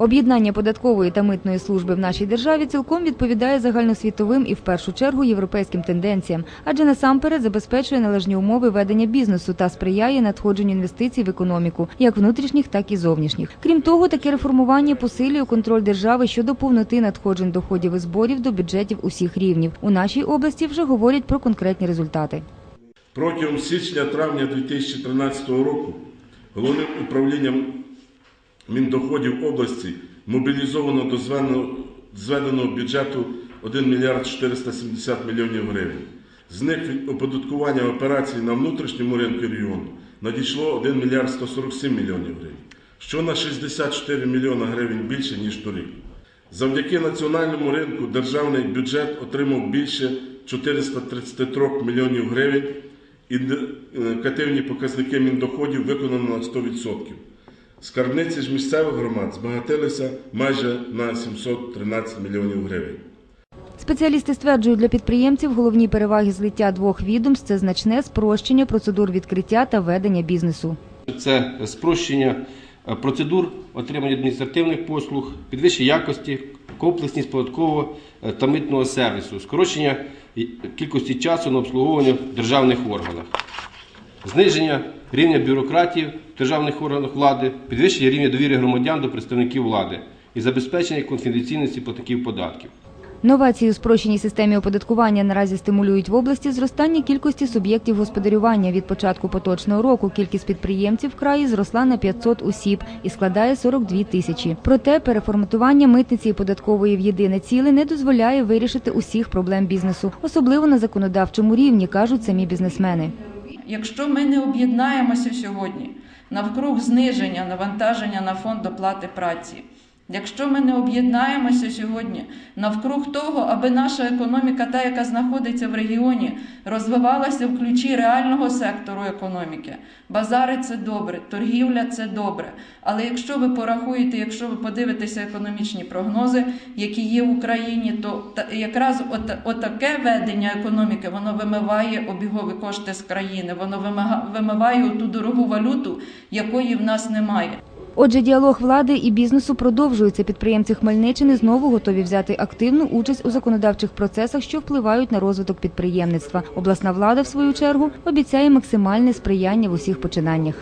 Об'єднання податкової та митної служби в нашій державі цілком відповідає загальносвітовим і в першу чергу європейським тенденціям, адже насамперед забезпечує належні умови ведення бізнесу та сприяє надходженню інвестицій в економіку, як внутрішніх, так і зовнішніх. Крім того, таке реформування посилює контроль держави щодо повноти надходжень доходів і зборів до бюджетів усіх рівнів. У нашій області вже говорять про конкретні результати. Протягом січня-травня 2013 року головним управлінням Міндоходів області мобілізовано до зведеного- бюджету 1 мільярд 470 мільйонів гривень. З них від оподаткування операцій на внутрішньому ринку регіону надійшло 1 мільярд 147 мільйонів гривень, що на 64 мільйона гривень більше, ніж торік. Завдяки національному ринку державний бюджет отримав більше 433 мільйонів гривень. Індикативні показники міндоходів виконано на 100%. Скарбниці ж місцевих громад збагатилися майже на 713 мільйонів гривень. Спеціалісти стверджують, для підприємців головні переваги злиття двох відомств – це значне спрощення процедур відкриття та ведення бізнесу. Це спрощення е, процедур отримання адміністративних послуг, підвищення якості, комплексність податкового е, та митного сервісу, скорочення кількості часу на обслуговування в державних органах, зниження рівня бюрократії в державних органах влади, підвищення рівня довіри громадян до представників влади і забезпечення конфіденційності платників податків. Новації у спрощеній системі оподаткування наразі стимулюють в області зростання кількості суб'єктів господарювання. Від початку поточного року кількість підприємців в краї зросла на 500 осіб і складає 42 тисячі. Проте переформатування митниці і податкової в єдине ціле не дозволяє вирішити усіх проблем бізнесу, особливо на законодавчому рівні, кажуть самі бізнесмени. Якщо ми не об'єднаємося сьогодні навкруг зниження навантаження на фонд оплати праці, якщо ми не об'єднаємося сьогодні навкруг того, аби наша економіка, та яка знаходиться в регіоні, розвивалася в ключі реального сектору економіки, базари це добре, торгівля це добре. Але якщо ви порахуєте, якщо ви подивитеся економічні прогнози, які є в Україні, то якраз от, отаке ведення економіки воно вимиває обігові кошти з країни, воно вимага- вимиває ту дорогу валюту, якої в нас немає. Отже, діалог влади і бізнесу продовжується. Підприємці Хмельниччини знову готові взяти активну участь у законодавчих процесах, що впливають на розвиток підприємництва. Обласна влада, в свою чергу, обіцяє максимальне сприяння в усіх починаннях.